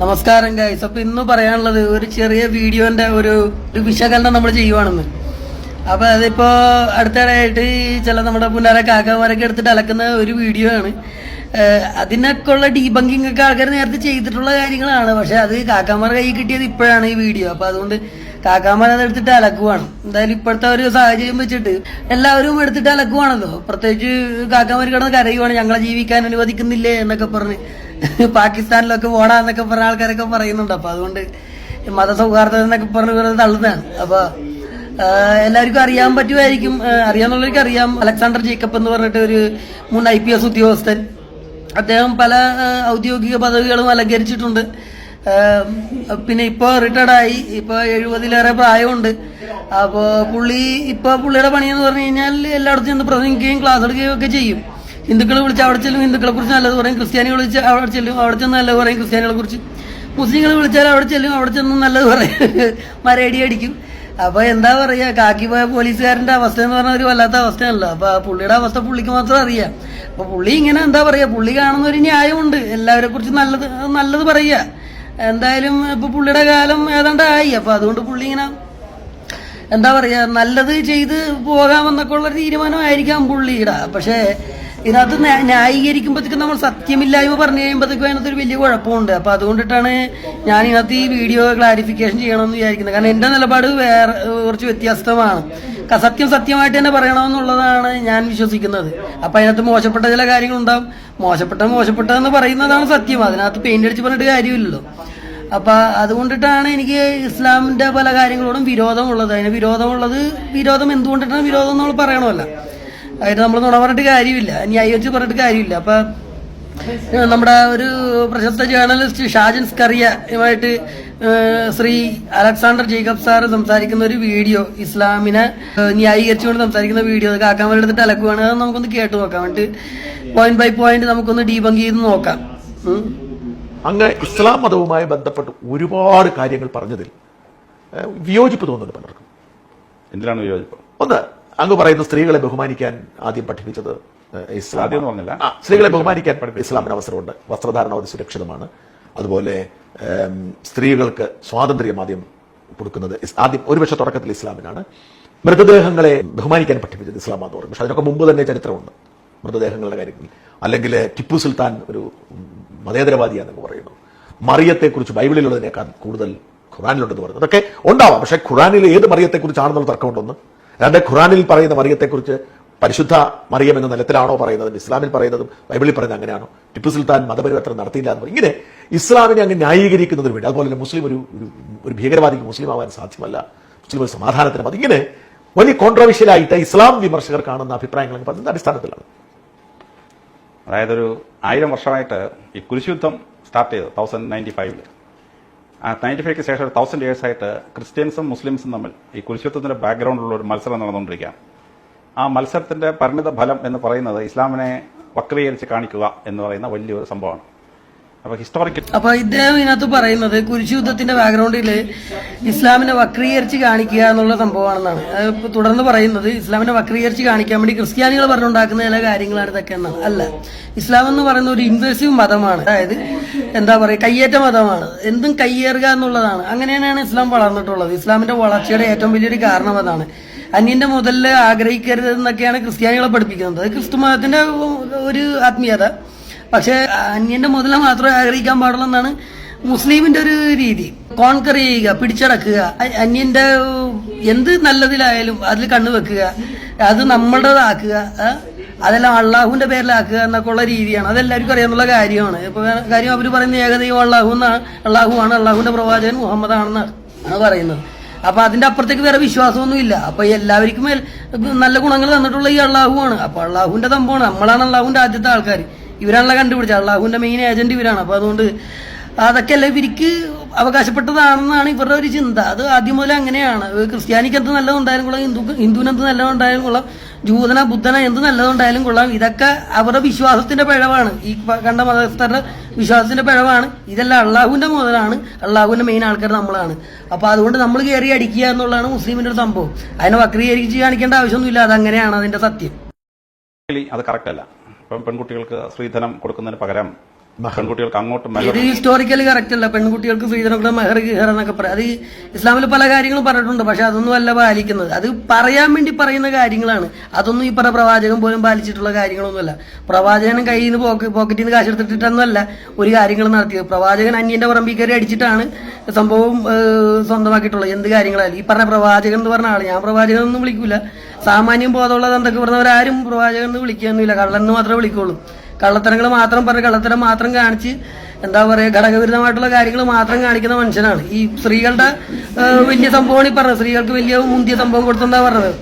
നമസ്കാരം ഗൈസ് അപ്പൊ ഇന്ന് പറയാനുള്ളത് ഒരു ചെറിയ വീഡിയോന്റെ ഒരു വിശകലനം നമ്മൾ ചെയ്യുവാണെന്ന്. അപ്പൊ അതിപ്പോ അടുത്തിടെയായിട്ട് ഈ ചില നമ്മുടെ പുന്നാര കാക്കമാരൊക്കെ എടുത്തിട്ട് അലക്കുന്ന ഒരു വീഡിയോ ആണ് അതിനൊക്കെ ഉള്ള ഡീബങ്കിങ് ഒക്കെ ആൾക്കാർ നേരത്തെ ചെയ്തിട്ടുള്ള കാര്യങ്ങളാണ്. പക്ഷെ അത് കാക്കമാർ കൈ കിട്ടിയത് ഇപ്പോഴാണ് ഈ വീഡിയോ. അപ്പൊ അതുകൊണ്ട് കാക്കാമാർ അത് എടുത്തിട്ട് അലക്കുവാണ്. എന്തായാലും ഇപ്പോഴത്തെ ഒരു സാഹചര്യം വെച്ചിട്ട് എല്ലാവരും എടുത്തിട്ട് അലക്കുവാണല്ലോ. പ്രത്യേകിച്ച് കാക്കാമാർ കിടന്ന് കരയുവാണ്. ഞങ്ങളെ ജീവിക്കാൻ അനുവദിക്കുന്നില്ലേ എന്നൊക്കെ പറഞ്ഞ് പാകിസ്ഥാനിലൊക്കെ ഓടാന്നൊക്കെ പറഞ്ഞ ആൾക്കാരൊക്കെ പറയുന്നുണ്ട്. അപ്പൊ അതുകൊണ്ട് മതസൗഹാർദ്ദം എന്നൊക്കെ പറഞ്ഞ് വെറുതെ തള്ളുന്നതാണ്. അപ്പൊ എല്ലാവർക്കും അറിയാൻ പറ്റുമായിരിക്കും. അറിയാന്നുള്ളവർക്ക് അറിയാം. അലക്സാണ്ടർ ജേക്കബ് എന്ന് പറഞ്ഞിട്ട് ഒരു മുൻ ഐ പി എസ് ഉദ്യോഗസ്ഥൻ. അദ്ദേഹം പല ഔദ്യോഗിക പദവികളും അലങ്കരിച്ചിട്ടുണ്ട്. പിന്നെ ഇപ്പോൾ റിട്ടയർഡായി ഇപ്പോൾ എഴുപതിലേറെ പ്രായമുണ്ട്. അപ്പോൾ പുള്ളി ഇപ്പോൾ പുള്ളിയുടെ പണിയെന്ന് പറഞ്ഞു കഴിഞ്ഞാൽ എല്ലായിടത്തും ചെന്ന് പ്രസംഗിക്കുകയും ക്ലാസ് എടുക്കുകയും ഒക്കെ ചെയ്യും. ഹിന്ദുക്കൾ വിളിച്ച് അവിടെ ചെല്ലും ഹിന്ദുക്കളെ കുറിച്ച് നല്ലത് പറയും. ക്രിസ്ത്യാനികൾ വിളിച്ച് അവിടെ ചെല്ലും അവിടെ ചെന്ന് നല്ലത് പറയും ക്രിസ്ത്യാനികളെ കുറിച്ച്. മുസ്ലിങ്ങൾ വിളിച്ചാൽ അവിടെ ചെല്ലും അവിടെ ചെന്ന് നല്ലത് പറയും. മരയടി അടിക്കും. അപ്പൊ എന്താ പറയാ കാക്കി പോയ പോലീസുകാരന്റെ അവസ്ഥ എന്ന് പറഞ്ഞ ഒരു വല്ലാത്ത അവസ്ഥയാണല്ലോ. അപ്പൊ ആ പുള്ളിയുടെ അവസ്ഥ പുള്ളിക്ക് മാത്രം അറിയാം. അപ്പൊ പുള്ളി ഇങ്ങനെ എന്താ പറയാ പുള്ളി കാണുന്ന ഒരു ന്യായമുണ്ട്. എല്ലാവരെ കുറിച്ച് നല്ലത് നല്ലത് പറയുക. എന്തായാലും ഇപ്പൊ പുള്ളിയുടെ കാലം ഏതാണ്ടായി? അപ്പൊ അതുകൊണ്ട് പുള്ളി ഇങ്ങനെ എന്താ പറയാ നല്ലത് ചെയ്ത് പോകാമെന്നൊക്കെ ഉള്ള ഒരു തീരുമാനമായിരിക്കാം പുള്ളിയുടെ. പക്ഷേ ഇതിനകത്ത് ന്യാ- ന്യായീകരിക്കുമ്പോഴത്തേക്കും നമ്മൾ സത്യമില്ലായ്മ പറഞ്ഞു കഴിയുമ്പോഴത്തേക്കും അതിനകത്ത് ഒരു വലിയ കുഴപ്പമുണ്ട്. അപ്പൊ അതുകൊണ്ടിട്ടാണ് ഞാൻ ഇതിനകത്ത് ഈ വീഡിയോ ക്ലാരിഫിക്കേഷൻ ചെയ്യണമെന്ന് വിചാരിക്കുന്നത്. കാരണം എന്റെ നിലപാട് വേറെ കുറച്ച് വ്യത്യസ്തമാണ്. സത്യം സത്യമായിട്ട് തന്നെ പറയണമെന്നുള്ളതാണ് ഞാൻ വിശ്വസിക്കുന്നത്. അപ്പൊ അതിനകത്ത് മോശപ്പെട്ട ചില കാര്യങ്ങളുണ്ടാവും. മോശപ്പെട്ട മോശപ്പെട്ടതെന്ന് പറയുന്നതാണ് സത്യം. അതിനകത്ത് പെയിന്റ് അടിച്ച് പറഞ്ഞിട്ട് കാര്യമില്ലല്ലോ. അപ്പൊ അതുകൊണ്ടിട്ടാണ് എനിക്ക് ഇസ്ലാമിന്റെ പല കാര്യങ്ങളോടും വിരോധമുള്ളത്. അതിന് വിരോധമുള്ളത് വിരോധം എന്തുകൊണ്ടിട്ടാണ് വിരോധം നമ്മൾ പറയണമല്ല. അതിന് നമ്മൾ നുണ പറഞ്ഞിട്ട് കാര്യമില്ല. ന്യായീകരിച്ച് പറഞ്ഞിട്ട് കാര്യമില്ല. അപ്പൊ നമ്മുടെ ഒരു പ്രശസ്ത ജേർണലിസ്റ്റ് ഷാജൻ സ്കറിയുമായിട്ട് ശ്രീ അലക്സാണ്ടർ ജേക്കബ് സാർ സംസാരിക്കുന്ന ഒരു വീഡിയോ ഇസ്ലാമിനെ ന്യായീകരിച്ചുകൊണ്ട് സംസാരിക്കുന്ന വീഡിയോ അത് കാക്കാൻ എടുത്തിട്ട് അലക്കുവാണ്. അത് നമുക്കൊന്ന് കേട്ട് നോക്കാം. എന്നിട്ട് പോയിന്റ് ബൈ പോയിന്റ് നമുക്കൊന്ന് ഡീബങ്ക് ചെയ്ത് നോക്കാം. അങ്ങ് ഇസ്ലാം മതവുമായി ബന്ധപ്പെട്ട് ഒരുപാട് കാര്യങ്ങൾ പറഞ്ഞതിൽ വിയോജിപ്പ് തോന്നുന്നുണ്ട് പലർക്കും. എന്തിനാണ് വിയോജിപ്പ്? ഒന്ന് അങ്ങ് പറയുന്ന സ്ത്രീകളെ ബഹുമാനിക്കാൻ ആദ്യം പഠിപ്പിച്ചത് ഇസ്ലാം. സ്ത്രീകളെ ബഹുമാനിക്കാൻ ഇസ്ലാമിന് അവസരമുണ്ട്. വസ്ത്രധാരണ ഒരു സുരക്ഷിതമാണ്. അതുപോലെ സ്ത്രീകൾക്ക് സ്വാതന്ത്ര്യം ആദ്യം കൊടുക്കുന്നത് ആദ്യം ഒരുപക്ഷെ തുടക്കത്തിൽ ഇസ്ലാമിനാണ്. മൃതദേഹങ്ങളെ ബഹുമാനിക്കാൻ പഠിപ്പിച്ചത് ഇസ്ലാം എന്ന് പറയും പക്ഷെ അതിനൊക്കെ മുമ്പ് തന്നെ ചരിത്രമുണ്ട്. മൃതദേഹങ്ങളുടെ കാര്യത്തിൽ. അല്ലെങ്കിൽ ടിപ്പു സുൽത്താൻ ഒരു മതേതരവാദിയാണെന്ന് പറയുന്നു. മറിയത്തെക്കുറിച്ച് ബൈബിളിലുള്ളതിനേക്കാൾ കൂടുതൽ ഖുറാനിലുണ്ടെന്ന് പറയുന്നത് അതൊക്കെ ഉണ്ടാവാം. പക്ഷേ ഖുറാനിൽ ഏത് മറിയത്തെക്കുറിച്ചാണെന്നുള്ള തർക്കമുണ്ടെന്ന് രണ്ട് ഖുറാനിൽ പറയുന്ന മറിയത്തെക്കുറിച്ച് പരിശുദ്ധ മറിയം എന്ന നിലത്തിലാണോ പറയുന്നത് ഇസ്ലാമിൽ പറയുന്നതും ബൈബിളിൽ പറയുന്നത് അങ്ങനെയാണോ? ടിപ്പു സുൽത്താൻ മതപരിവർത്തനം നടത്തിയില്ല എന്ന് പറയും. ഇങ്ങനെ ഇസ്ലാമിനെ അങ്ങ് ന്യായീകരിക്കുന്നതിന് വേണ്ടി അതുപോലെ തന്നെ മുസ്ലിം ഒരു ഒരു- ഭീകരവാദിക്ക് മുസ്ലിം ആവാൻ സാധ്യമല്ല. മുസ്ലിം ഒരു സമാധാനത്തിന്. മതി ഇങ്ങനെ വലിയ കോൺട്രവേഴ്ഷ്യലായിട്ട് ഇസ്ലാം വിമർശകർ കാണുന്ന അഭിപ്രായങ്ങൾ പറഞ്ഞത് അടിസ്ഥാനത്തിലാണ്. അതായത് ഒരു ആയിരം വർഷമായിട്ട് ഈ കുരിശുദ്ധം സ്റ്റാർട്ട് ചെയ്തത് തൗസൻഡ് നയന്റി ഫൈവിൽ നയന്റി ഫൈവ്ക്ക് ശേഷം ഒരു തൗസൻഡ് ഇയേഴ്സ് ആയിട്ട് ക്രിസ്ത്യൻസും മുസ്ലിംസും തമ്മിൽ ഈ കുരിശുദ്ധത്തിന്റെ ബാക്ക്ഗ്രൗണ്ടിലുള്ള ഒരു മത്സരം നടന്നുകൊണ്ടിരിക്കുകയാണ്. ആ മത്സരത്തിന്റെ പരിണിത ഫലം എന്ന് പറയുന്നത് ഇസ്ലാമിനെ വക്രീകരിച്ച് കാണിക്കുക എന്ന് പറയുന്ന വലിയൊരു സംഭവമാണ്. അപ്പോൾ അപ്പൊ ഇദ്ദേഹം ഇതിനകത്ത് പറയുന്നത് കുരിശു യുദ്ധത്തിന്റെ ബാക്ക്ഗ്രൗണ്ടിൽ ഇസ്ലാമിനെ വക്രീകരിച്ച് കാണിക്കുക എന്നുള്ള സംഭവമാണെന്നാണ്. അത് തുടർന്ന് പറയുന്നത് ഇസ്ലാമിനെ വക്രീകരിച്ച് കാണിക്കാൻ വേണ്ടി ക്രിസ്ത്യാനികൾ പറഞ്ഞുണ്ടാക്കുന്ന ചില കാര്യങ്ങളാണ് ഇതൊക്കെ എന്നാണ്. അല്ല ഇസ്ലാം എന്ന് പറയുന്ന ഒരു ഇൻവേസീവ് മതമാണ്. അതായത് എന്താ പറയുക കയ്യേറ്റ മതമാണ്. എന്തും കയ്യേറുക എന്നുള്ളതാണ്. അങ്ങനെയാണ് ഇസ്ലാം വളർന്നിട്ടുള്ളത്. ഇസ്ലാമിന്റെ വളർച്ചയുടെ ഏറ്റവും വലിയൊരു കാരണം അതാണ്. അന്യന്റെ മുതൽ ആഗ്രഹിക്കരുത് എന്നൊക്കെയാണ് ക്രിസ്ത്യാനികളെ പഠിപ്പിക്കുന്നത്. ക്രിസ്തു മതത്തിന്റെ ഒരു ആത്മീയത. പക്ഷെ അന്യന്റെ മുതല മാത്രമേ ആഗ്രഹിക്കാൻ പാടുള്ളൂ എന്നാണ് മുസ്ലിമിന്റെ ഒരു രീതി. കോൺകർ ചെയ്യുക പിടിച്ചടക്കുക അന്യന്റെ എന്ത് നല്ലതിലായാലും അതിൽ കണ്ണു വെക്കുക അത് നമ്മളുടേതാക്കുക? അതെല്ലാം അള്ളാഹുവിന്റെ പേരിലാക്കുക എന്നൊക്കെ ഉള്ള രീതിയാണ്. അതെല്ലാവർക്കും അറിയാവുന്ന കാര്യമാണ്. ഇപ്പൊ കാര്യം അവർ പറയുന്ന ഏകദൈവം അള്ളാഹു എന്നാണ് അള്ളാഹുവാണ് അള്ളാഹുവിന്റെ പ്രവാചകൻ മുഹമ്മദ് ആണെന്നാണ് ആണ് പറയുന്നത്. അപ്പൊ അതിന്റെ അപ്പുറത്തേക്ക് വേറെ വിശ്വാസമൊന്നും ഇല്ല. അപ്പൊ എല്ലാവർക്കും നല്ല ഗുണങ്ങൾ തന്നിട്ടുള്ള ഈ അള്ളാഹുവാണ്. അപ്പൊ അള്ളാഹുവിന്റെ തമ്പാണ് നമ്മളാണ് അള്ളാഹുവിന്റെ ആദ്യത്തെ ആൾക്കാർ ഇവരാണല്ലോ കണ്ടുപിടിച്ചത്. അള്ളാഹുവിന്റെ മെയിൻ ഏജന്റ് ഇവരാണ്. അപ്പോൾ അതുകൊണ്ട് അതൊക്കെ അല്ല ഇവർക്ക് അവകാശപ്പെട്ടതാണെന്നാണ് ഇവരുടെ ഒരു ചിന്ത. അത് ആദ്യം മുതൽ അങ്ങനെയാണ്. ക്രിസ്ത്യാനിക്ക് എന്ത് നല്ലതുണ്ടായാലും കൊള്ളാം ഹിന്ദു ഹിന്ദുവിന് എന്ത് നല്ലതുണ്ടായാലും കൊള്ളാം ജൂതന ബുദ്ധന എന്ത് നല്ലതുണ്ടായാലും കൊള്ളാം. ഇതൊക്കെ അവരുടെ വിശ്വാസത്തിന്റെ പിഴവാണ്. ഈ കണ്ട മതസ്ഥരുടെ വിശ്വാസത്തിന്റെ പിഴവാണ്. ഇതെല്ലാം അള്ളാഹുവിന്റെ മുതലാണ്. അള്ളാഹുവിന്റെ മെയിൻ ആൾക്കാർ നമ്മളാണ്. അപ്പൊ അതുകൊണ്ട് നമ്മൾ കയറി അടിക്കുക എന്നുള്ളതാണ് മുസ്ലിമിന്റെ ഒരു സംഭവം. അതിനെ വക്രീകരിച്ച് കാണിക്കേണ്ട ആവശ്യമൊന്നുമില്ല. അതങ്ങനെയാണ് അതിന്റെ സത്യം. അത് കറക്റ്റ് അല്ല. ഇപ്പം പെൺകുട്ടികൾക്ക് സ്ത്രീധനം കൊടുക്കുന്നതിന് പകരം പെൺകുട്ടികൾക്ക് അങ്ങോട്ട് ഇത് ഹിസ്റ്റോറിക്കലി കറക്റ്റ് അല്ല. പെൺകുട്ടികൾക്ക് സ്ത്രീധനങ്ങളുടെ മെഹർ ഗിഹർ എന്നൊക്കെ പറയാം അത് ഇസ്ലാമിൽ പല കാര്യങ്ങളും പറഞ്ഞിട്ടുണ്ട്. പക്ഷെ അതൊന്നും അല്ല പാലിക്കുന്നത്. അത് പറയാൻ വേണ്ടി പറയുന്ന കാര്യങ്ങളാണ്. അതൊന്നും ഈ പറഞ്ഞ പ്രവാചകൻ പോലും പാലിച്ചിട്ടുള്ള കാര്യങ്ങളൊന്നുമല്ല. പ്രവാചകൻ കയ്യിൽ നിന്ന് പോക്ക് പോക്കറ്റിൽ നിന്ന് കാശ് എടുത്തിട്ടൊന്നുമല്ല ഒരു കാര്യങ്ങൾ നടത്തിയത്. പ്രവാചകൻ അന്യന്റെ പറമ്പിൽ കയറി അടിച്ചിട്ടാണ് സംഭവം സ്വന്തമാക്കിയിട്ടുള്ളത്. എന്ത് കാര്യങ്ങളായാലും. ഈ പറഞ്ഞ പ്രവാചകൻ എന്ന് പറഞ്ഞ ആൾ. ഞാൻ പ്രവാചകൻ ഒന്നും വിളിക്കൂല. സാമാന്യം ബോധമുള്ള എന്തൊക്കെ പറഞ്ഞവരാരും പ്രവാചകൻ എന്ന് വിളിക്കുകയൊന്നുമില്ല. കള്ളൻ എന്ന് മാത്രമേ വിളിക്കുള്ളൂ. കള്ളത്തരങ്ങൾ മാത്രം പറഞ്ഞ് കള്ളത്തരം മാത്രം കാണിച്ച് എന്താ പറയുക ഘടകവിരുദ്ധമായിട്ടുള്ള കാര്യങ്ങൾ മാത്രം കാണിക്കുന്ന മനുഷ്യനാണ്. ഈ സ്ത്രീകളുടെ വലിയ സംഭവമാണ് ഈ പറഞ്ഞത്. സ്ത്രീകൾക്ക് വലിയ മുന്തിയ സംഭവം കൊടുത്തെന്താ പറഞ്ഞത്?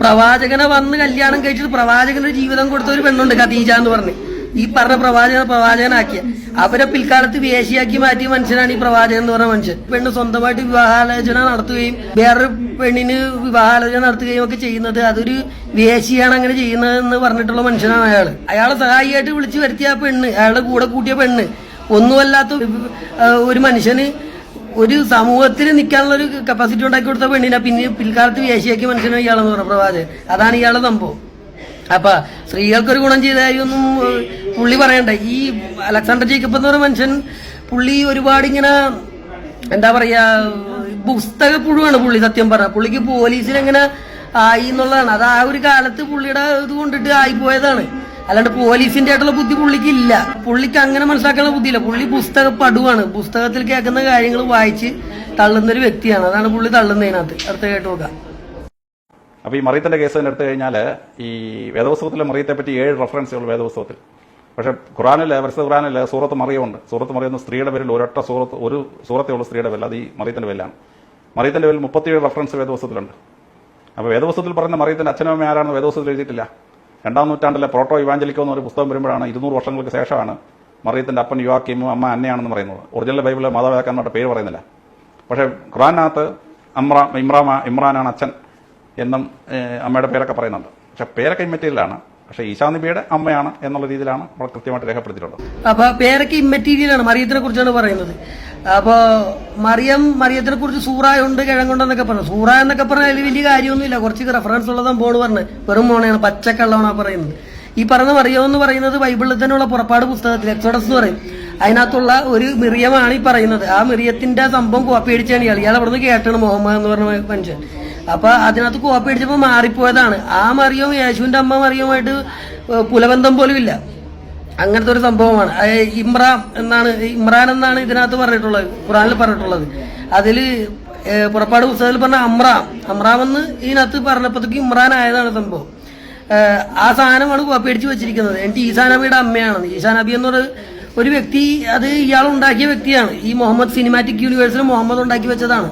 പ്രവാചകനെ വന്ന് കല്യാണം കഴിച്ചിട്ട് പ്രവാചകന്റെ ജീവിതം കൊടുത്ത ഒരു പെണ്ണുണ്ട് ഖദീജ എന്ന് പറഞ്ഞ്. ഈ പറഞ്ഞ പ്രവാചക പ്രവാചകനാക്കിയ. അവരെ പിൽക്കാലത്ത് വേശിയാക്കി മാറ്റിയ മനുഷ്യനാണ് ഈ പ്രവാചകൻ എന്ന് പറഞ്ഞ മനുഷ്യൻ. പെണ്ണ് സ്വന്തമായിട്ട് വിവാഹാലോചന നടത്തുകയും വേറൊരു പെണ്ണിന് വിവാഹാലോചന നടത്തുകയും ഒക്കെ ചെയ്യുന്നത് അതൊരു വേശിയാണ് അങ്ങനെ ചെയ്യുന്നതെന്ന് പറഞ്ഞിട്ടുള്ള മനുഷ്യനാണ് അയാൾ അയാളെ സഹായിയായിട്ട് വിളിച്ചു വരുത്തിയ ആ പെണ്ണ് അയാളുടെ കൂടെ കൂട്ടിയ പെണ്ണ് ഒന്നുമല്ലാത്ത ഒരു മനുഷ്യന് ഒരു സമൂഹത്തിൽ നിൽക്കാനുള്ള ഒരു കപ്പാസിറ്റി ഉണ്ടാക്കി കൊടുത്ത പെണ്ണിനെ പിന്നെ പിൽക്കാലത്ത് വേശിയാക്കിയ മനുഷ്യനാണ് ഇയാളെന്ന് പറഞ്ഞ പ്രവാചകൻ. അതാണ് ഇയാളുടെ സംഭവം. അപ്പൊ സ്ത്രീകൾക്കൊരു ഗുണം ചെയ്ത കാര്യമൊന്നും ഏഹ്, പുള്ളി പറയണ്ട. ഈ അലക്സാണ്ടർ ജേക്കബ് എന്ന് പറയുന്ന മനുഷ്യൻ പുള്ളി ഒരുപാട് ഇങ്ങനെ എന്താ പറയാ പുസ്തക പുഴുവാണ് പുള്ളി സത്യം പറഞ്ഞ. പുള്ളിക്ക് പോലീസിനെങ്ങനെ ആയി എന്നുള്ളതാണ്. അത് ആ ഒരു കാലത്ത് പുള്ളിയുടെ ഇത് കൊണ്ടിട്ട് ആയിപ്പോയതാണ് അല്ലാണ്ട് പോലീസിന്റെ ആയിട്ടുള്ള ബുദ്ധി പുള്ളിക്ക് ഇല്ല പുള്ളിക്ക് അങ്ങനെ മനസ്സിലാക്കാനുള്ള ബുദ്ധിയില്ല. പുള്ളി പുസ്തക പടുവാണ്. പുസ്തകത്തിൽ കേൾക്കുന്ന കാര്യങ്ങൾ വായിച്ച് തള്ളുന്ന ഒരു വ്യക്തിയാണ്. അതാണ് പുള്ളി തള്ളുന്നതിനകത്ത്. അടുത്ത കേട്ട് നോക്കാം. അപ്പൊ ഈ മറിയത്തിന്റെ കേസ് തന്നെ എടുത്തു കഴിഞ്ഞാൽ ഈ വേദപുസ്തകത്തിലെ മറിയത്തെ പറ്റി ഏഴ് റെഫറൻസുകൾ വേദപുസ്തകത്തിൽ. പക്ഷെ ഖുറാനിൽ പരിസ്ഥിതി ഖുറാനിൽ സൂറത്ത് മറിയമുണ്ട് സൂറത്ത് മറിയുന്ന സ്ത്രീയുടെ പേരിൽ ഒരൊറ്റ സൂറത്ത് ഒരു സൂറത്തേ ഉള്ള സ്ത്രീയുടെ പേരിൽ. അത് ഈ മറിയത്തിന്റെ പേരിലാണ്. മറിയത്തിന്റെ പേരിൽ മുപ്പത്തിയേഴ് റെഫറൻസ് വേദപുസ്തകത്തിലുണ്ട്. അപ്പോൾ വേദപുസ്തകത്തിൽ പറയുന്ന മറിയത്തിന്റെ അച്ഛനും അമ്മ ആരാണെന്ന് വേദപുസ്തകത്തിൽ എഴുതിയിട്ടില്ല. രണ്ടാം നൂറ്റാണ്ടിലെ പ്രോട്ടോ ഇവാഞ്ചലിക്കോ എന്നൊരു പുസ്തകം വരുമ്പോഴാണ് ഇരുന്നൂറ് വർഷങ്ങൾക്ക് ശേഷമാണ് മറിയത്തിന്റെ അപ്പൻ യുവാക്കിയും അമ്മ അന്നയാണെന്ന് പറയുന്നത്. ഒറിജിനൽ ബൈബിളിലെ മാതാപിതാക്കന്മാരുടെ പേര് പറയുന്നില്ല. പക്ഷേ ഖുറാനകത്ത് അമ്ര ഇമ്രാമ ഇമ്രാനാണ് അച്ഛൻ. എന്നും അമ്മയുടെ പേരൊക്കെ പറയുന്നുണ്ട്. പക്ഷെ പേരൊക്കെ ഇമ്മറ്റീരിയലാണ് പക്ഷേ ഈശാ നബിയുടെ അമ്മയാണ് എന്നുള്ള രീതിയിലാണ് അവിടെ കൃത്യമായിട്ട് രേഖപ്പെടുത്തിയിട്ടുള്ളത്. അപ്പൊ പേരൊക്കെ ഇമ്മറ്റീരിയലാണ് മറിയത്തിനെ കുറിച്ചാണ് പറയുന്നത്. അപ്പോ മറിയം മറിയത്തിനെ കുറിച്ച് സൂറായുണ്ട് കിഴങ്ങുണ്ടെന്നൊക്കെ പറഞ്ഞു. സൂറ എന്നൊക്കെ പറഞ്ഞാൽ അതിൽ വലിയ കാര്യമൊന്നുമില്ല. കുറച്ച് റെഫറൻസ് ഉള്ളതാണ് ബോർഡ് പറഞ്ഞത്. വെറും മോണയാണ് പച്ചക്കള്ളമാണ് പറയുന്നത്. ഈ പറഞ്ഞ മറിയം എന്ന് പറയുന്നത് ബൈബിളിൽ തന്നെയുള്ള പുറപ്പാട് പുസ്തകത്തിൽ എക്സോഡസ് എന്ന് പറയും. അതിനകത്തുള്ള ഒരു മിറിയമാണ് ഈ പറയുന്നത്. ആ മിറിയത്തിന്റെ സംഭവം കോപ്പി അടിച്ചാണ് ഇയാൾ. ഇയാൾ അവിടെ നിന്ന് കേട്ടാണ് മുഹമ്മദ് എന്ന് പറഞ്ഞ മനുഷ്യൻ. അപ്പൊ അതിനകത്ത് കോപ്പി അടിച്ചപ്പോൾ മാറിപ്പോയതാണ്. ആ മറിയവും യേശുവിന്റെ അമ്മ മറിയവുമായിട്ട് പുലബന്ധം പോലും ഇല്ല. അങ്ങനത്തെ ഒരു സംഭവമാണ്. ഇമ്രാൻ എന്നാണ് ഇമ്രാൻ എന്നാണ് ഇതിനകത്ത് പറഞ്ഞിട്ടുള്ളത് ഖുറാനിൽ പറഞ്ഞിട്ടുള്ളത്. അതിൽ പുറപ്പാട് പുസ്തകത്തിൽ പറഞ്ഞ അമ്രാം അമ്രാം എന്ന് ഇതിനകത്ത് പറഞ്ഞപ്പോഴത്തേക്ക് ഇമ്രാൻ ആയതാണ് സംഭവം. ആ സാധനമാണ് കോപ്പി അടിച്ച് വെച്ചിരിക്കുന്നത്. എന്നിട്ട് ഈസാ നബിയുടെ അമ്മയാണ്. ഈസാ നബി എന്നൊരു ഒരു വ്യക്തി അത് ഇയാൾ ഉണ്ടാക്കിയ വ്യക്തിയാണ്. ഈ മുഹമ്മദ് സിനിമാറ്റിക് യൂണിവേഴ്സിൽ മുഹമ്മദ് ഉണ്ടാക്കി വെച്ചതാണ്.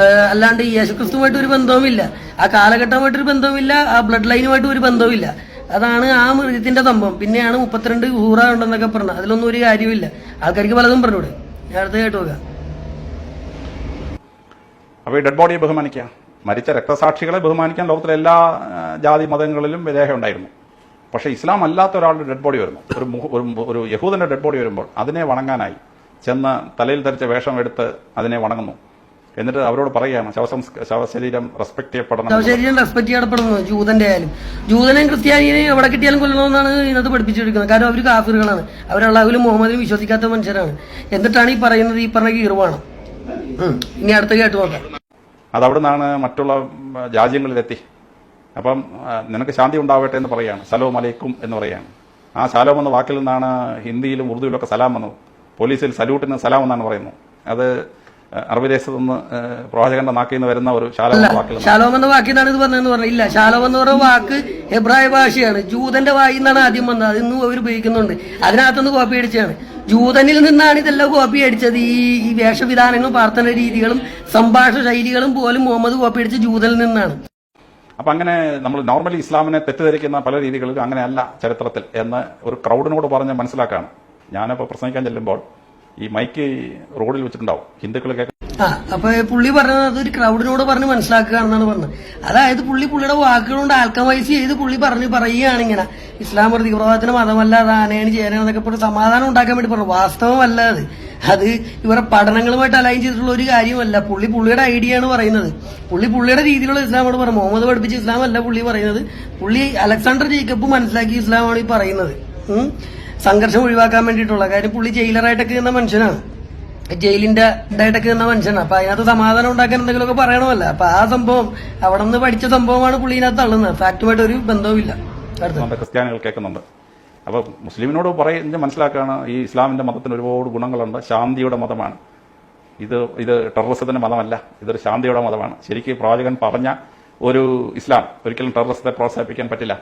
അല്ലാണ്ട് യേശുക്രിസ്തുമായിട്ട് ഒരു ബന്ധവുമില്ല. ആ കാലഘട്ടമായിട്ടൊരു ബന്ധവുമില്ല ആ ബ്ലഡ് ലൈനുമായിട്ട് ഒരു ബന്ധവുമില്ല. അതാണ് ആ മൃഗത്തിന്റെ സംഭവം. പിന്നെയാണ് മുപ്പത്തിരണ്ട് ഹൂറ ഉണ്ടെന്നൊക്കെ പറഞ്ഞത്. അതിലൊന്നും ഒരു കാര്യമില്ല ആൾക്കാർക്ക് പലതും പറഞ്ഞൂടെ ഞാൻ അടുത്ത് കേട്ടു നോക്കാം. അപ്പോൾ ഡെഡ് ബോഡിയെ ബഹുമാനിക്കുക. മരിച്ച രക്തസാക്ഷികളെ ബഹുമാനിക്കാൻ ലോകത്തിലെ എല്ലാ ജാതി മതങ്ങളിലും വിദേഹം ഉണ്ടായിരുന്നു. പക്ഷെ ഇസ്ലാം അല്ലാത്ത ഒരാളുടെ ഡെഡ് ബോഡി വരുന്നു. ഒരു ഒരു യഹൂദന്റെ ഡെഡ് ബോഡി വരുമ്പോൾ അതിനെ വണങ്ങാനായി. ചെന്ന് തലയിൽ ധരിച്ച വേഷം എടുത്ത് അതിനെ വണങ്ങുന്നു. എന്നിട്ട് അവരോട് പറയാണ് ശവസംസ്ക ശവശരീരം റെസ്പെക്ട് ചെയ്യപ്പെടണം ശവശരീരം റെസ്പെക്ട് ചെയ്യപ്പെടുന്നു ജൂതന്റെ ആയാലും. ജൂതനെയും ക്രിസ്ത്യാനിയെയും എവിടെ കിട്ടിയാലും കൊല്ലണമെന്നാണ് ഇതിനകത്ത് പഠിപ്പിച്ചെടുക്കുന്നത് കാരണം അവർ കാഫിറുകളാണ്. അവരുള്ളവരും മുഹമ്മദിനും വിശ്വസിക്കാത്ത മനുഷ്യരാണ്. എന്നിട്ടാണ് ഈ പറയുന്നത് ഈ പറഞ്ഞ കീറുവാണ്. ഇനി അടുത്ത കേട്ട് നോക്കാം. അത് അവിടെ നിന്നാണ് മറ്റുള്ള രാജ്യങ്ങളിലെത്തി. അപ്പം നിനക്ക് ശാന്തി ഉണ്ടാവട്ടെ എന്ന് പറയാണ് സലോം അലൈക്കും എന്ന് പറയാണ് ആ സലോം എന്ന വാക്കിൽ നിന്നാണ് ഹിന്ദിയിലും ഉറുദുവിലും ഒക്കെ സലാം വന്നത്. പോലീസിൽ സല്യൂട്ടിന് സലാം എന്നാണ് പറയുന്നത്. അത് ആ, അറബി ദേശത്ത് നിന്ന് പ്രവാചകന്റെ നാക്കിൽ നിന്ന്. വരുന്ന ഒരു എന്ന ശാലോം എന്ന വാക്കിന്നാണ് ഇത് പറഞ്ഞതെന്ന് പറഞ്ഞു ഇല്ല ശാലോം എന്ന് പറയുന്ന വാക്ക് ഹെബ്രായ ഭാഷയാണ്. ജൂതന്റെ വായിൽ നിന്നാണ് ആദ്യം വന്നത്. അത് ഇന്നും അവർ ഉപയോഗിക്കുന്നുണ്ട്. അതിനകത്തുനിന്ന് കോപ്പി അടിച്ചാണ് ജൂതനിൽ നിന്നാണ് ഇതെല്ലാം കോപ്പി അടിച്ചത്. ഈ ഈ വേഷവിധാനങ്ങളും പ്രാർത്ഥന രീതികളും സംഭാഷണ ശൈലികളും പോലും മുഹമ്മദ് കോപ്പി അടിച്ച ജൂതനിൽ നിന്നാണ്. അപ്പൊ അങ്ങനെ നമ്മൾ നോർമലി ഇസ്ലാമിനെ തെറ്റിദ്ധരിക്കുന്ന പല രീതികളിലും അങ്ങനെയല്ല ചരിത്രത്തിൽ എന്ന് ഒരു ക്രൗഡിനോട് പറഞ്ഞ് മനസ്സിലാക്കാണ്. ഞാനിപ്പോ പ്രസംഗിക്കാൻ ചെല്ലുമ്പോൾ ഈ മൈക്ക് റോഡിൽ വെച്ചിട്ടുണ്ടാവും. ഹിന്ദുക്കൾ കേൾക്കാൻ അപ്പൊ പുള്ളി പറഞ്ഞത് അതൊരു ക്രൗഡിനോട് പറഞ്ഞ് മനസ്സിലാക്കുക എന്നാണ് പറഞ്ഞത്. അതായത് പുള്ളി പുള്ളിയുടെ വാക്കുകൾ കൊണ്ട് ആൽക്കമൈസ് ചെയ്ത് പുള്ളി പറഞ്ഞു പറയുകയാണ് ഇങ്ങനെ ഇസ്ലാം ഒരു തീവ്രവാദത്തിന് മതമല്ല അത് ആനയാണ് ചേരാന്നൊക്കെ പറഞ്ഞ് സമാധാനം ഉണ്ടാക്കാൻ വേണ്ടി പറഞ്ഞു. വാസ്തവമല്ല അത്. അത് ഇവരുടെ പഠനങ്ങളുമായിട്ട് അലൈൻ ചെയ്തിട്ടുള്ള ഒരു കാര്യമല്ല. പുള്ളി പുള്ളിയുടെ ഐഡിയ ആണ് പറയുന്നത്. പുള്ളി പുള്ളിയുടെ രീതിയിലുള്ള ഇസ്ലാമാണ് പറഞ്ഞു മുഹമ്മദ് പഠിപ്പിച്ച ഇസ്ലാം അല്ല പുള്ളി പറയുന്നത്. പുള്ളി അലക്സാണ്ടർ ജേക്കബ് മനസ്സിലാക്കിയ ഇസ്ലാമാണ് ഈ പറയുന്നത്. സംഘർഷം ഒഴിവാക്കാൻ വേണ്ടിയിട്ടുള്ള കാര്യം പുള്ളി ജയിലറായിട്ടൊക്കെ നിന്ന മനുഷ്യനാണ്. ജയിലിന്റെ ഇതായിട്ടൊക്കെ നിന്ന മനുഷ്യനാണ്. അപ്പൊ അതിനകത്ത് സമാധാനം ഉണ്ടാക്കാൻ എന്തെങ്കിലുമൊക്കെ പറയണമല്ല. അപ്പൊ ആ സംഭവം അവിടെ നിന്ന് പഠിച്ച സംഭവമാണ് പുള്ളിനകത്ത് തള്ളുന്നത്. ഫാക്റ്റുമായിട്ട് ഒരു ബന്ധവുമില്ല. ക്രിസ്ത്യാനികൾ കേൾക്കുന്നുണ്ട്. അപ്പോൾ മുസ്ലിമിനോട് പറയുന്നത് മനസ്സിലാക്കുകയാണ് ഈ ഇസ്ലാമിന്റെ മതത്തിന് ഒരുപാട് ഗുണങ്ങളുണ്ട്. ശാന്തിയുടെ മതമാണ്. ഇത് ഇത് ടെററിസത്തിന്റെ മതമല്ല. ഇതൊരു ശാന്തിയുടെ മതമാണ്. ശരിക്കും പ്രവാചകൻ പറഞ്ഞ ഒരു ഇസ്ലാം ഒരിക്കലും ടെററിസത്തെ പ്രോത്സാഹിപ്പിക്കാൻ പറ്റില്ല.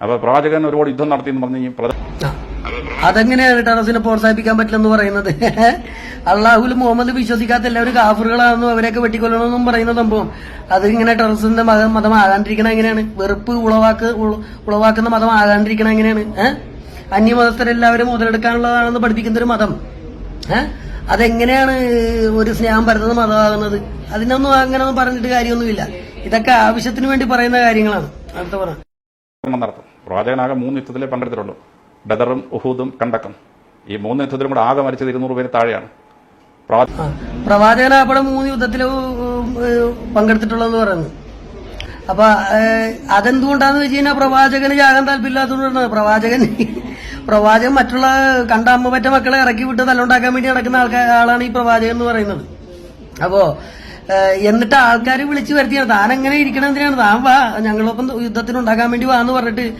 അപ്പോൾ പ്രവാചകൻ ഒരുപാട് യുദ്ധം നടത്തി എന്ന് പറഞ്ഞു. അതെങ്ങനെയാണ് ടെറസിനെ പ്രോത്സാഹിപ്പിക്കാൻ പറ്റില്ലെന്ന് പറയുന്നത്? അള്ളാഹുൽ മുഹമ്മദ് വിശ്വസിക്കാത്ത എല്ലാവരും കാഫറുകളാണെന്നും അവരെയൊക്കെ വെട്ടിക്കൊല്ലണമെന്നും പറയുന്ന സംഭവം. അത് ഇങ്ങനെ ടെറസിന്റെ മതം മതം ആകാണ്ടിരിക്കണ എങ്ങനെയാണ്? വെറുപ്പ് ഉളവാക്ക് ഉളവാക്കുന്ന മതം ആകാണ്ടിരിക്കണ എങ്ങനെയാണ്? ഏഹ് അന്യമതസ്ഥരെല്ലാവരും മുതലെടുക്കാനുള്ളതാണെന്ന് പഠിപ്പിക്കുന്ന ഒരു മതം. ഏഹ് അതെങ്ങനെയാണ് ഒരു സ്നേഹം പരത്തുന്ന മതമാകുന്നത്? അതിനൊന്നും അങ്ങനെ ഒന്നും പറഞ്ഞിട്ട് കാര്യമൊന്നുമില്ല. ഇതൊക്കെ ആവശ്യത്തിന് വേണ്ടി പറയുന്ന കാര്യങ്ങളാണ്. അടുത്ത പറ ശ്രമം നടത്തും. പ്രവാചകനാകെ മൂന്ന് യുദ്ധത്തിലേ പങ്കെടുത്തിട്ടുള്ളൂ. ബദറും ഉഹൂദും കണ്ടക്കും. ഈ മൂന്ന് യുദ്ധത്തിലും കൂടെ ആകെ മരിച്ചത് ഇരുന്നൂറ് പേര് താഴെയാണ്. പ്രവാ- പ്രവാചകൻ അവിടെ മൂന്ന് യുദ്ധത്തിലും പങ്കെടുത്തിട്ടുള്ളതെന്ന് പറയുന്നു അപ്പൊ അതെന്തുകൊണ്ടാന്ന് വെച്ച് കഴിഞ്ഞാൽ പ്രവാചകന് ജാകാൻ താല്പര്യമില്ലാത്തതുകൊണ്ടാണ്. പ്രവാചകൻ പ്രവാചകൻ മറ്റുള്ള കണ്ട അമ്മ പറ്റ മക്കളെ ഇറക്കി വിട്ട് തല്ലുണ്ടാക്കാൻ വേണ്ടി നടക്കുന്ന ആൾക്കാർ ആളാണ് ഈ പ്രവാചകൻ എന്ന് പറയുന്നത്. അപ്പോ എന്നിട്ട് ആൾക്കാർ വിളിച്ചു വരുത്തിയാണ് താൻ എങ്ങനെ ഇരിക്കണം? എന്തിനാണ്? താൻ വാ ഞങ്ങളൊപ്പം യുദ്ധത്തിന് ഉണ്ടാക്കാൻ വേണ്ടി വാന്ന് പറഞ്ഞിട്ട്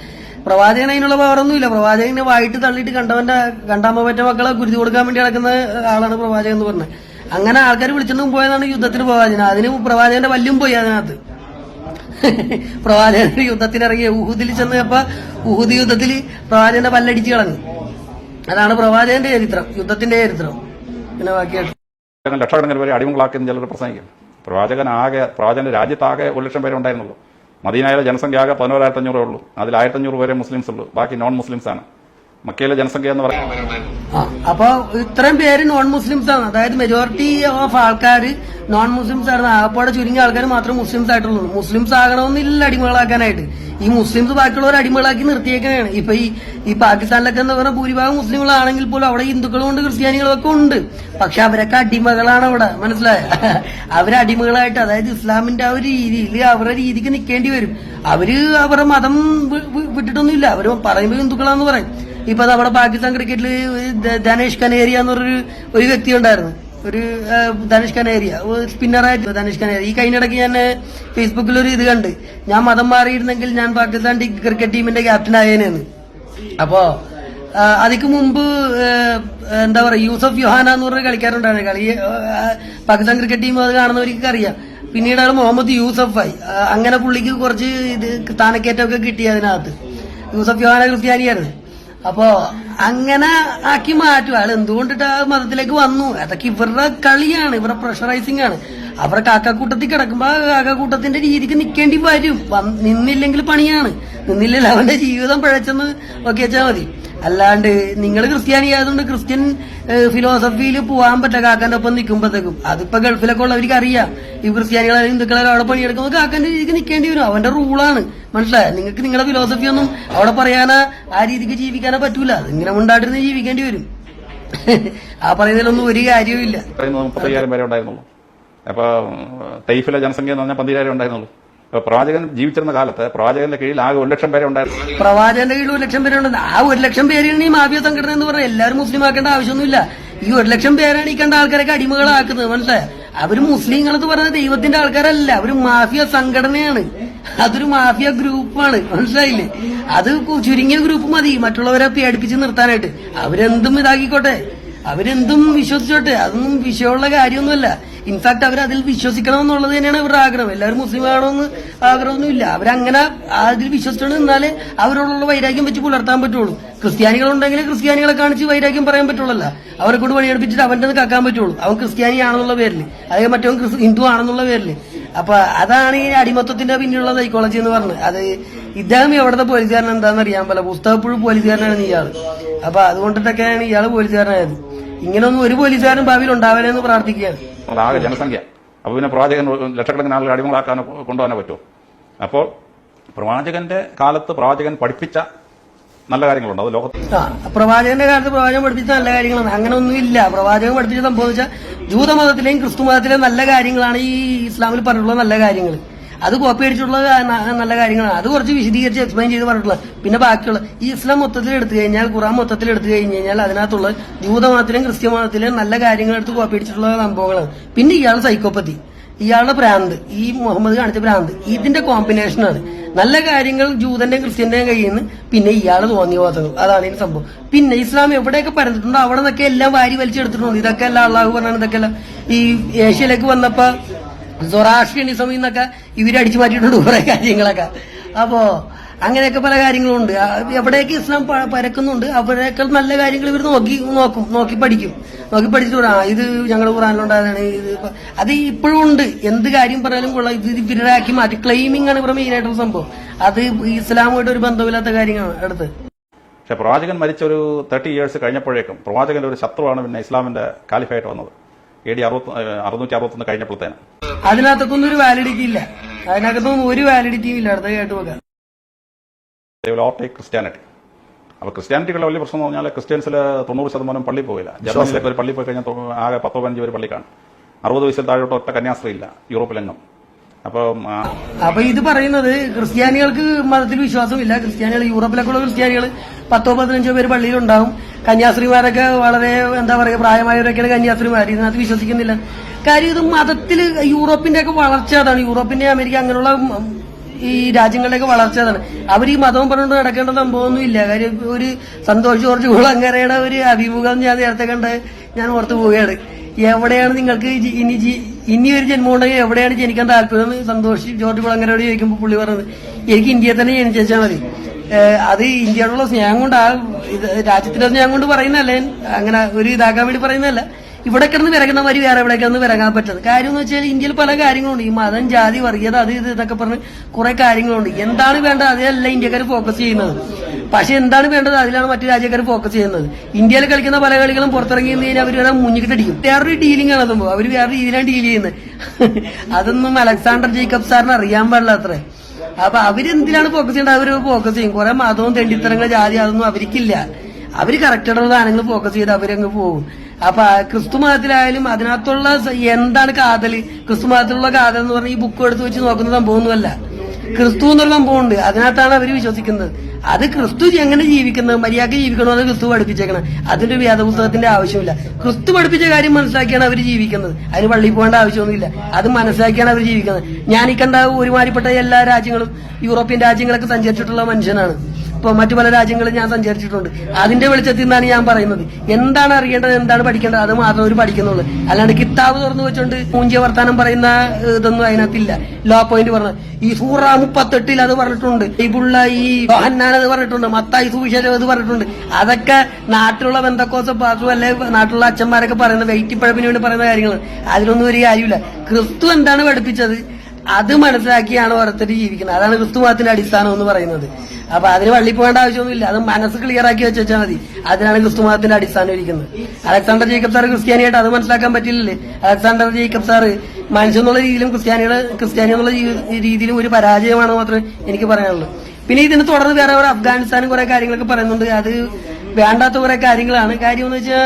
പ്രവാചകൻ അതിനുള്ള പവറൊന്നുമില്ല. പ്രവാചകനെ വായിട്ട് തള്ളിയിട്ട് കണ്ടവന്റെ കണ്ടാമ്പ പറ്റ മക്കളെ ഗുരുതി കൊടുക്കാൻ വേണ്ടി നടക്കുന്ന ആളാണ് പ്രവാചകൻ എന്ന് പറഞ്ഞത്. അങ്ങനെ ആൾക്കാർ വിളിച്ചിട്ടും പോയതാണ് യുദ്ധത്തിന് പ്രവാചകൻ അതിന് പ്രവാചകന്റെ വല്ലും പോയി അതിനകത്ത്. പ്രവാചകൻ യുദ്ധത്തിന് ഇറങ്ങി ഊഹുദിൽ ചെന്നപ്പോ ഊഹുദ് യുദ്ധത്തിൽ പ്രവാചകന്റെ പല്ലടിച്ച് കളഞ്ഞു. അതാണ് പ്രവാചകന്റെ ചരിത്രം യുദ്ധത്തിന്റെ ചരിത്രം. പിന്നെ ബാക്കിയായിട്ട്. പ്രവാചകൻ ലക്ഷക്കണക്കിന് പേരെ അടിമകളാക്കിയെന്ന് ചിലർ പ്രസംഗിക്കും. പ്രവാചകൻ ആകെ പ്രവാചകന്റെ രാജ്യത്താകെ ഒരു ലക്ഷം പേരെ ഉണ്ടായിരുന്നുള്ളൂ മദീനായ ജനസംഖ്യ ആകെ പതിനോരായിരത്തഞ്ഞൂറേ ഉള്ളൂ. അതിൽ ആയിരത്തഞ്ഞൂറ് പേരെ മുസ്ലിംസ് ഉള്ളൂ. ബാക്കി നോൺ മുസ്ലിംസ് ആണ്. മക്കയിലെ ജനസംഖ്യ എന്ന് പറയുന്നത്. അപ്പൊ ഇത്രയും പേര് നോൺ മുസ്ലിംസ് ആണ്. അതായത് മെജോറിറ്റി ഓഫ് ആൾക്കാർ നോൺ മുസ്ലിംസ് ആയിരുന്നു ആകപ്പാടെ ചുരുങ്ങിയ ആൾക്കാർ മാത്രം മുസ്ലിംസ് ആയിട്ടുള്ളൂ. മുസ്ലിംസ് ആകണമെന്നില്ല അടിമകളാക്കാനായിട്ട്. ഈ മുസ്ലിംസ് ബാക്കിയുള്ളവർ അടിമകളാക്കി നിർത്തിയേക്കാനാണ് ഇപ്പൊ ഈ ഈ പാകിസ്ഥാനിലൊക്കെ എന്ന് പറഞ്ഞാൽ ഭൂരിഭാഗം മുസ്ലിങ്ങളാണെങ്കിൽ പോലും അവിടെ ഹിന്ദുക്കളും ഉണ്ട് ക്രിസ്ത്യാനികളും ഒക്കെ ഉണ്ട്. പക്ഷെ അവരൊക്കെ അടിമകളാണ് അവിടെ. മനസ്സിലായ? അവർ അടിമകളായിട്ട് അതായത് ഇസ്ലാമിന്റെ ആ ഒരു രീതിയിൽ അവരുടെ രീതിക്ക് നിൽക്കേണ്ടി വരും. അവർ അവരുടെ മതം വിട്ടിട്ടൊന്നുമില്ല. അവർ പറയുമ്പോൾ ഹിന്ദുക്കളാന്ന് പറയും. ഇപ്പൊ നമ്മുടെ പാകിസ്ഥാൻ ക്രിക്കറ്റിൽ ധനേഷ് കനേരിയ എന്ന് പറഞ്ഞൊരു ഒരു വ്യക്തി ഉണ്ടായിരുന്നു. ഒരു ധനേഷ് കനേരിയ. സ്പിന്നറായിട്ട് ധനേഷ് കനേരിയ. ഈ കഴിഞ്ഞിടയ്ക്ക് ഞാൻ ഫേസ്ബുക്കിൽ ഒരു ഇത് കണ്ട്. ഞാൻ മതം മാറിയിരുന്നെങ്കിൽ ഞാൻ പാകിസ്ഥാൻ ക്രിക്കറ്റ് ടീമിന്റെ ക്യാപ്റ്റൻ ആയേനെന്ന്. അപ്പോ അതിക്ക് മുമ്പ് എന്താ പറയാ യൂസഫ് യുഹാന എന്ന് പറഞ്ഞ കളിക്കാരുണ്ടായിരുന്നു കളി പാകിസ്ഥാൻ ക്രിക്കറ്റ് ടീം അത് കാണുന്നവർക്ക് അറിയാം. പിന്നീട് ആൾ മുഹമ്മദ് യൂസഫായി. അങ്ങനെ പുള്ളിക്ക് കുറച്ച് ഇത് സ്ഥാനക്കയറ്റമൊക്കെ കിട്ടി അതിനകത്ത്. യൂസഫ് യുഹാന ക്രിസ്ത്യാനിയായിരുന്നു. അപ്പോ അങ്ങനെ ആക്കി മാറ്റും. അയാൾ എന്തുകൊണ്ടിട്ട് ആ മതത്തിലേക്ക് വന്നു? അതൊക്കെ ഇവരുടെ കളിയാണ് ഇവരുടെ പ്രഷറൈസിംഗ് ആണ്. അവരുടെ കാക്കാക്കൂട്ടത്തിൽ കിടക്കുമ്പോ ആ രീതിക്ക് നിൽക്കേണ്ടി വരും. നിന്നില്ലെങ്കിൽ പണിയാണ്. നിന്നില്ലെങ്കിൽ അവന്റെ ജീവിതം പിഴച്ചെന്ന് ഒക്കെ വെച്ചാൽ മതി. അല്ലാണ്ട് നിങ്ങൾ ക്രിസ്ത്യാനി ആയതുകൊണ്ട് ക്രിസ്ത്യൻ ഫിലോസഫിയിൽ പോകാൻ പറ്റ കാക്കന്റെ ഒപ്പം നിൽക്കുമ്പോഴത്തേക്കും അതിപ്പോ ഗൾഫിലൊക്കെ ഉള്ളവർക്ക് അറിയാം. ഈ ക്രിസ്ത്യാനികളെ ഹിന്ദുക്കളെ അവിടെ പണിയെടുക്കുമ്പോൾ കാക്കന്റെ രീതിക്ക് നിൽക്കേണ്ടി വരും. അവന്റെ റൂളാണ് മനസ്സിലായോ? നിങ്ങൾക്ക് നിങ്ങളുടെ ഫിലോസഫി ഒന്നും അവിടെ പറയാനോ ആ രീതിക്ക് ജീവിക്കാനോ പറ്റൂല. ഇങ്ങനെ ഉണ്ടായിട്ടിരുന്ന് ജീവിക്കേണ്ടി വരും. ആ പറയുന്നതിലൊന്നും ഒരു കാര്യവും ഇല്ല. പറയുന്നത് മുപ്പത്തയ്യായിരം പേരെ ഉണ്ടായിരുന്നുള്ളൂ. അപ്പൊ തൈഫിലെ ജനസംഖ്യ എന്ന് പറഞ്ഞാൽ പന്തിരായിരം ഉണ്ടായിരുന്നുള്ളൂ. പ്രവാചകൻ ജീവിച്ചിരുന്ന കാലത്ത് പ്രവാചകന്റെ കീഴിൽ ആകെ ഒരു ലക്ഷം പേരെ ഉണ്ടായിരുന്നു. പ്രവാചകന്റെ കീഴിൽ ഒരു ലക്ഷം പേരുണ്ട് ആ ഒരു ലക്ഷം പേരാണ് ഈ മാഫിയ സംഘടന എന്ന് പറഞ്ഞാൽ എല്ലാവരും മുസ്ലിം ആക്കേണ്ട ആവശ്യമൊന്നുമില്ല. ഈ ഒരു ലക്ഷം പേരാണ് ഈ കണ്ട ആൾക്കാരൊക്കെ അടിമകളാക്കുന്നത് മനസ്സിലായി? അവർ മുസ്ലിങ്ങൾ എന്ന് പറഞ്ഞ ദൈവത്തിന്റെ ആൾക്കാരല്ല. അവർ മാഫിയ സംഘടനയാണ്. അതൊരു മാഫിയ ഗ്രൂപ്പാണ്. മനസ്സിലായില്ലേ? അത് ചുരുങ്ങിയ ഗ്രൂപ്പ് മതി. മറ്റുള്ളവരെ പേടിപ്പിച്ച് നിർത്താനായിട്ട്. അവരെന്തും ഇതാക്കിക്കോട്ടെ. അവരെന്തും വിശ്വസിച്ചോട്ടെ. അതൊന്നും വിഷയമുള്ള കാര്യമൊന്നുമല്ല. ഇൻഫാക്ട് അവർ അതിൽ വിശ്വസിക്കണം എന്നുള്ളത് തന്നെയാണ് ഇവരുടെ ആഗ്രഹം. എല്ലാവരും മുസ്ലിം ആകണമെന്ന് ആഗ്രഹമൊന്നുമില്ല. അവരങ്ങനെ അതിൽ വിശ്വസിച്ചോണ്ട് നിന്നാലേ അവരോടുള്ള വൈരാഗ്യം വെച്ച് പുലർത്താൻ പറ്റുള്ളൂ. ക്രിസ്ത്യാനികളുണ്ടെങ്കിൽ ക്രിസ്ത്യാനികളെ കാണിച്ച് വൈരാഗ്യം പറയാൻ പറ്റുള്ളല്ല. അവരെ കൊണ്ട് പണിയെടുപ്പിച്ചിട്ട് അവന്റെ കാക്കാൻ പറ്റുള്ളൂ. അവൻ ക്രിസ്ത്യാനി ആണെന്നുള്ള പേരിൽ അതേ മറ്റവൻ ഹിന്ദു ആണെന്നുള്ള പേരിൽ അപ്പൊ അതാണ് ഈ അടിമത്തത്തിന്റെ പിന്നിലുള്ള സൈക്കോളജി എന്ന് പറഞ്ഞത്. അത് ഇദ്ദേഹം എവിടത്തെ പോലീസുകാരൻ എന്താണെന്ന് അറിയാൻ പറ്റില്ല. പുസ്തകപ്പുഴ പോലീസുകാരനാണ് ഇയാൾ അപ്പൊ അതുകൊണ്ടിട്ടൊക്കെയാണ് ഇയാൾ പോലീസുകാരനായത്. ഇങ്ങനൊന്നും ഒരു പോലീസുകാരൻ ഭാവിയിൽ ഉണ്ടാവലെന്ന് പ്രാർത്ഥിക്കുകയാണ്. അതാകെ ജനസംഖ്യ. അപ്പൊ പിന്നെ പ്രവാചകൻ ലക്ഷക്കണക്കിന് ആളുകൾ അടിമകളാക്കാനോ കൊണ്ടുപോകാനോ പറ്റുമോ? അപ്പോൾ പ്രവാചകന്റെ കാലത്ത് പ്രവാചകൻ പഠിപ്പിച്ച നല്ല കാര്യങ്ങളുണ്ട്. ലോകത്ത് പ്രവാചകന്റെ കാലത്ത് പ്രവാചകം പഠിപ്പിച്ച നല്ല കാര്യങ്ങളാണ്. അങ്ങനെ ഒന്നുമില്ല ഇല്ല. പ്രവാചകൻ പഠിപ്പിച്ച സംഭവം വെച്ചാൽ ജൂതമതത്തിലെയും ക്രിസ്തു മതത്തിലെയും നല്ല കാര്യങ്ങളാണ് ഈ ഇസ്ലാമിൽ പറഞ്ഞിട്ടുള്ള നല്ല കാര്യങ്ങൾ അത് കോപ്പി അടിച്ചിട്ടുള്ള നല്ല കാര്യങ്ങളാണ്. അത് കുറച്ച് വിശദീകരിച്ച് എക്സ്പ്ലെയിൻ ചെയ്ത് പറഞ്ഞിട്ടുള്ളത് പിന്നെ ബാക്കിയുള്ള ഈ ഇസ്ലാം മൊത്തത്തിൽ എടുത്തു കഴിഞ്ഞാൽ ഖുറാൻ മൊത്തത്തിൽ എടുത്തു കഴിഞ്ഞ് കഴിഞ്ഞാൽ അതിനകത്തുള്ള ജൂതമതത്തിലും ക്രിസ്ത്യ മതത്തിലും നല്ല കാര്യങ്ങൾ എടുത്ത് കോപ്പി അടിച്ചിട്ടുള്ള സംഭവങ്ങളാണ്. പിന്നെ ഇയാൾ സൈക്കോപ്പതി ഇയാളുടെ ഭ്രാന്ത് ഈ മുഹമ്മദ് കാണിച്ച ഭ്രാന്ത് ഇതിന്റെ കോമ്പിനേഷനാണ് നല്ല കാര്യങ്ങൾ ജൂതന്റെയും ക്രിസ്ത്യന്റെയും കയ്യിൽ നിന്ന് പിന്നെ ഇയാൾ തോന്നിയ പോകുന്നത് അതാണ് ഈ സംഭവം. പിന്നെ ഇസ്ലാം എവിടെയൊക്കെ പരന്നിട്ടുണ്ടോ അവിടെ നിന്നൊക്കെ എല്ലാം വാരി വലിച്ചെടുത്തിട്ടുണ്ട് ഇതൊക്കെ അല്ല അള്ളാഹു പറഞ്ഞാണ് ഇതൊക്കെ അല്ല. ഈ ഏഷ്യയിലേക്ക് വന്നപ്പോ സൊറാഷ്ട്രിയനിസം എന്നൊക്കെ ഇവർ അടിച്ചു മാറ്റിയിട്ടുണ്ട് കുറെ കാര്യങ്ങളൊക്കെ. അപ്പോ അങ്ങനെയൊക്കെ പല കാര്യങ്ങളുണ്ട്. എവിടെയൊക്കെ ഇസ്ലാം പരക്കുന്നുണ്ട് അവിടെയൊക്കെ നല്ല കാര്യങ്ങൾ ഇവർ നോക്കി നോക്കും നോക്കി പഠിക്കും. നോക്കി പഠിച്ചിട്ട് ആ ഇത് ഞങ്ങൾ ഖുറാനിലുണ്ടായതാണ് ഇത് അത് ഇപ്പോഴും ഉണ്ട്. എന്ത് കാര്യം പറഞ്ഞാലും കൊള്ളാം. ഇത് വിരലാക്കി മാറ്റി. ക്ലെയിമിംഗ് ആണ് ഇവിടെ മെയിൻ ആയിട്ടുള്ള സംഭവം. അത് ഇസ്ലാമുമായിട്ട് ഒരു ബന്ധമില്ലാത്ത കാര്യങ്ങളാണ് അടുത്ത്. പക്ഷെ പ്രവാചകൻ മരിച്ച ഒരു തേർട്ടി ഇയേഴ്സ് കഴിഞ്ഞപ്പോഴേക്കും പ്രവാചകന്റെ ഒരു ശത്രുവാണ് പിന്നെ ഇസ്ലാമിന്റെ കാലിഫായിട്ട് വന്നത്. എ ഡി അറുപത്തി അറുന്നൂറ്റി അറുപത്തൊന്ന് കഴിഞ്ഞപ്പോഴത്തേന്. അതിനകത്തൊന്നും ഒരു വാലിഡിറ്റി ഇല്ല. അതിനകത്തൊന്നും ഒരു വാലിഡിറ്റിയും ഇല്ല. അടുത്ത കേട്ട് നോക്കാം ഓവർടേക്ക് ക്രിസ്ത്യാനിറ്റി. അപ്പോൾ ക്രിസ്ത്യാനിറ്റികളുടെ വലിയ പ്രശ്നം എന്ന് പറഞ്ഞാൽ ക്രിസ്ത്യൻസിൽ തൊണ്ണൂറ് ശതമാനം പള്ളി പോയില്ല ജർമ്മനിയിലൊക്കെ ഒരു പള്ളി പോയി കഴിഞ്ഞാൽ ആകെ പത്തോ പതിനഞ്ച് പേര് പള്ളി കാണും അറുപത് വയസ്സിൽ താഴോട്ട് ഒറ്റ കന്യാസ്ത്രീ ഇല്ല യൂറോപ്പിലെങ്ങും അപ്പം അപ്പൊ ഇത് പറയുന്നത് ക്രിസ്ത്യാനികൾക്ക് മതത്തിൽ വിശ്വാസമില്ല. ക്രിസ്ത്യാനികൾ യൂറോപ്പിലൊക്കെ ഉള്ള ക്രിസ്ത്യാനികൾ പത്തോ പതിനഞ്ചോ പേര് പള്ളിയിലുണ്ടാവും. കന്യാസ്ത്രീമാരൊക്കെ വളരെ എന്താ പറയുക പ്രായമായവരൊക്കെയാണ് കന്യാസ്ത്രീമാർ ഇതിനകത്ത് വിശ്വസിക്കുന്നില്ല. കാര്യം ഇത് മതത്തിൽ യൂറോപ്പിന്റെ ഒക്കെ വളർച്ച അതാണ്. യൂറോപ്പിന്റെ അമേരിക്ക അങ്ങനെയുള്ള ഈ രാജ്യങ്ങളുടെയൊക്കെ വളർച്ച അതാണ് അവർ ഈ മതവും പറഞ്ഞുകൊണ്ട് നടക്കേണ്ട സംഭവമൊന്നും ഇല്ല. കാര്യം ഒരു സന്തോഷ് ജോർജ് കുളങ്ങരയുടെ ഒരു അഭിമുഖം ഞാൻ നേരത്തെ കണ്ട് ഞാൻ ഓർത്ത് പോവുകയാണ്. എവിടെയാണ് നിങ്ങൾക്ക് ഇനി ഇനി ഒരു ജന്മം ഉണ്ടെങ്കിൽ എവിടെയാണ് ജനിക്കാൻ താല്പര്യം സന്തോഷ് ജോർജ് കുളങ്ങരയോട് ചോദിക്കുമ്പോൾ പുള്ളി പറഞ്ഞത് എനിക്ക് ഇന്ത്യയിൽ തന്നെ ജനിച്ചാൽ മതി. അത് ഇന്ത്യയോടുള്ള സ്നേഹം കൊണ്ട് ആ രാജ്യത്തിന്റെ സ്നേഹം കൊണ്ട് പറയുന്നതല്ലേ അങ്ങനെ ഒരു ഇതാക്കാൻ വേണ്ടി പറയുന്നതല്ല. ഇവിടെ കിടന്ന് വിറകുന്നവര് വേറെ എവിടെ കിടന്ന് വിറങ്ങാൻ പറ്റുന്നത്. കാര്യം എന്ന് വെച്ചാൽ ഇന്ത്യയിൽ പല കാര്യങ്ങളുണ്ട്. ഈ മതം ജാതി വർഗീയത അത് ഇത് ഇതൊക്കെ പറഞ്ഞ് കുറെ കാര്യങ്ങളുണ്ട്. എന്താണ് വേണ്ടത്? അതല്ല ഇന്ത്യക്കാർ ഫോക്കസ് ചെയ്യുന്നത്. പക്ഷെ എന്താണ് വേണ്ടത്? അതിലാണ് മറ്റു രാജ്യക്കാർ ഫോക്കസ് ചെയ്യുന്നത്. ഇന്ത്യയിൽ കളിക്കുന്ന പല കളികളും പുറത്തിറങ്ങി കഴിഞ്ഞാൽ അവർ മുന്നിക്കിട്ടടിക്കും. വേറൊരു ഡീലിംഗ് ആണ് സംഭവം അവർ വേറെ രീതിയിലാണ് ഡീൽ ചെയ്യുന്നത്. അതൊന്നും അലക്സാണ്ടർ ജേക്കബ് സാറിന് അറിയാൻ പാടില്ല അത്രേ. അപ്പൊ അവരെന്തിനാണ് ഫോക്കസ് ചെയ്യേണ്ടത്? അവർ ഫോക്കസ് ചെയ്യും. കുറെ മതവും തെണ്ടിത്തരങ്ങൾ ജാതി അതൊന്നും അവർക്കില്ല. അവർ കറക്റ്റായിട്ടുള്ള സാധനങ്ങൾ ഫോക്കസ് ചെയ്ത് അവരങ്ങ് പോകും. അപ്പൊ ക്രിസ്തു മതത്തിലായാലും അതിനകത്തുള്ള എന്താണ് കാതൽ? ക്രിസ്തു മതത്തിലുള്ള കാതൽ എന്ന് പറഞ്ഞാൽ ഈ ബുക്ക് എടുത്ത് വെച്ച് നോക്കുന്ന സംഭവമൊന്നുമല്ല. ക്രിസ്തു എന്നൊരു സംഭവമുണ്ട്. അതിനകത്താണ് അവർ വിശ്വസിക്കുന്നത്. അത് ക്രിസ്തു എങ്ങനെ ജീവിക്കുന്നത് മര്യാദയ്ക്ക് അത് ക്രിസ്തു പഠിപ്പിച്ചേക്കണം? അതിന്റെ വേദപുസ്തകത്തിന്റെ ആവശ്യമില്ല. ക്രിസ്തു പഠിപ്പിച്ച കാര്യം മനസ്സിലാക്കിയാണ് അവർ ജീവിക്കുന്നത്. അതിന് പള്ളിയിൽ പോകേണ്ട ആവശ്യമൊന്നുമില്ല. അത് മനസ്സിലാക്കിയാണ് അവർ ജീവിക്കുന്നത്. ഞാൻ ഈ കണ്ട ഒരുമാതിരിപ്പെട്ട എല്ലാ രാജ്യങ്ങളും യൂറോപ്യൻ രാജ്യങ്ങളൊക്കെ സഞ്ചരിച്ചിട്ടുള്ള മനുഷ്യനാണ്. ഇപ്പൊ മറ്റു പല രാജ്യങ്ങളും ഞാൻ സഞ്ചരിച്ചിട്ടുണ്ട്. അതിന്റെ വെളിച്ചത്തിൽ നിന്നാണ് ഞാൻ പറയുന്നത്. എന്താണ് അറിയേണ്ടത് എന്താണ് പഠിക്കേണ്ടത്? അത് മാത്രം അവർ പഠിക്കുന്നുള്ളൂ. അല്ലാണ്ട് കിതാബ് തുറന്നു വെച്ചോണ്ട് മൂഞ്ചിയ വർത്താനം പറയുന്ന ഇതൊന്നും അതിനകത്തില്ല. ലോ പോയിന്റ് പറഞ്ഞത് ഈ സൂറ മുപ്പത്തെട്ടിൽ അത് പറഞ്ഞിട്ടുണ്ട്. ഇബുള്ള ഈ ഹന്നാൻ അത് പറഞ്ഞിട്ടുണ്ട്. മത്തായി സുവിശേഷം അത് പറഞ്ഞിട്ടുണ്ട്. അതൊക്കെ നാട്ടിലുള്ള ബന്ധക്കോസ പാസു അല്ലെ നാട്ടിലുള്ള അച്ഛന്മാരൊക്കെ പറയുന്ന വെയിറ്റിപ്പഴപ്പിന് വേണ്ടി പറയുന്ന കാര്യങ്ങൾ അതിലൊന്നും ഒരു കാര്യമില്ല ക്രിസ്തു എന്താണ് പഠിപ്പിച്ചത്? അത് മനസ്സിലാക്കിയാണ് ഓരോരുത്തർ ജീവിക്കുന്നത്. അതാണ് ക്രിസ്തുമതത്തിന്റെ അടിസ്ഥാനം എന്ന് പറയുന്നത്. അപ്പൊ അതിന് വള്ളി പോകേണ്ട ആവശ്യമൊന്നുമില്ല. അത് മനസ്സ് ക്ലിയർ ആക്കി വെച്ചാൽ മതി. അതിനാണ് ക്രിസ്തുമതത്തിന്റെ അടിസ്ഥാനം ഇരിക്കുന്നത്. അലക്സാണ്ടർ ജേക്കബ് സാർ ക്രിസ്ത്യാനിയായിട്ട് അത് മനസ്സിലാക്കാൻ പറ്റില്ലല്ലേ? അലക്സാണ്ടർ ജേക്കബ് സാർ മനുഷ്യൻ എന്നുള്ള രീതിയിലും ക്രിസ്ത്യാനികൾ ക്രിസ്ത്യാനി എന്നുള്ള രീതിയിലും ഒരു പരാജയമാണ് മാത്രമേ എനിക്ക് പറയാനുള്ളൂ. പിന്നെ ഇതിന് തുടർന്ന് വേറെ അവർ അഫ്ഗാനിസ്ഥാനും കുറെ കാര്യങ്ങളൊക്കെ പറയുന്നുണ്ട്. അത് വേണ്ടാത്ത കുറെ കാര്യങ്ങളാണ്. കാര്യം എന്ന് വെച്ചാൽ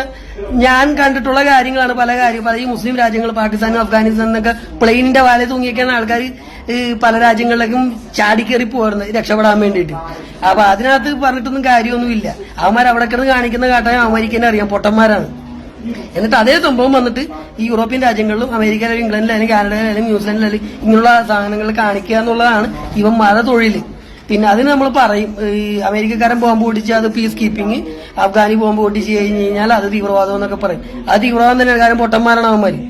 ഞാൻ കണ്ടിട്ടുള്ള കാര്യങ്ങളാണ് പല കാര്യം പല ഈ മുസ്ലിം രാജ്യങ്ങൾ പാകിസ്ഥാനും അഫ്ഗാനിസ്ഥാനും എന്നൊക്കെ പ്ലെയിനിന്റെ വാലെ തൂങ്ങിയൊക്കെയാണ് ആൾക്കാർ പല രാജ്യങ്ങളിലേക്കും ചാടിക്കേറി പോകുന്നത് രക്ഷപ്പെടാൻ വേണ്ടിയിട്ട്. അപ്പൊ അതിനകത്ത് പറഞ്ഞിട്ടൊന്നും കാര്യമൊന്നുമില്ല. അവന്മാർ അവിടെ കിടന്ന് കാണിക്കുന്ന കാട്ടാൻ അമേരിക്കനെ അറിയാം. പൊട്ടന്മാരാണ്. എന്നിട്ട് അതേ സംഭവം വന്നിട്ട് ഈ യൂറോപ്യൻ രാജ്യങ്ങളിലും അമേരിക്കയിലും ഇംഗ്ലണ്ടിലായാലും കാനഡയിലായാലും ന്യൂസിലൻഡിലായാലും ഇങ്ങനെയുള്ള സാധനങ്ങൾ കാണിക്കുക എന്നുള്ളതാണ് ഇവന്മാരുടെ തൊഴിൽ പിന്നെ അതിന് നമ്മൾ പറയും ഈ അമേരിക്കക്കാരൻ ബോംബ് പൊട്ടിച്ച് അത് പീസ് കീപ്പിംഗ് അഫ്ഗാനി ബോംബ് പൊട്ടിച്ച് കഴിഞ്ഞ് കഴിഞ്ഞാൽ അത് തീവ്രവാദം എന്നൊക്കെ പറയും. അത് തീവ്രവാദം തന്നെയാണ് കാര്യം പൊട്ടന്മാരാണ് അവന്മാര്.